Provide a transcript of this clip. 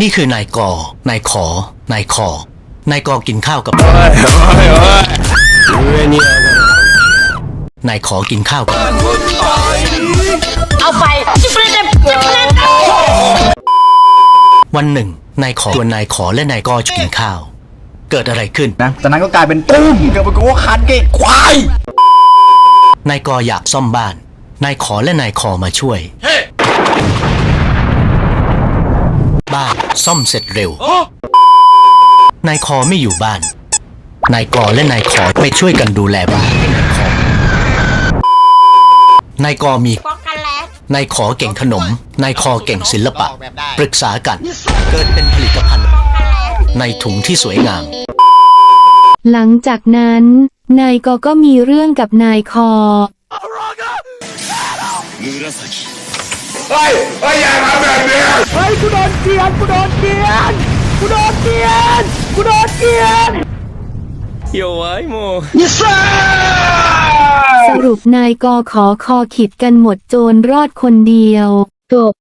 นี่คือนายกอนายขอนายคอนายกอกินข้าวกับนายขอกินข้าวกับเอาไปจิบเลยจิบเลยวันหนึ่งนายขอชวนนายขอและนายกอกินข้าว เกิดอะไรขึ้นนะจากนั้นก็กลายเป็นตุ้มเกิดเป็นโกคันเกตควายนายกออยากซ่อมบ้าน นายขอและนายคอมาช่วย บ้าน ซ่อมเสร็จเร็ว นายคอไม่อยู่บ้าน นายกอและนายขอไปช่วยกันดูแลบ้านให้นายคอนายกอมีป้องกันแล้วนายขอเก่งขนม นายคอเก่งศิลปะ ปรึกษากัน เกิดเป็นผลิตภัณฑ์ในถุงที่สวยงาม หลังจากนั้น นายกอก็มีเรื่องกับนายคอเฮ้ยเฮ้ยอย่าทำแบบนี้ เฮ้ยกูโดนเกลียนกูโดนเกลียนกูโดนเกลียน กูโดนเกลียนสรุปนายกอขอคอขิดกันหมดโจรรอดคนเดียว จบ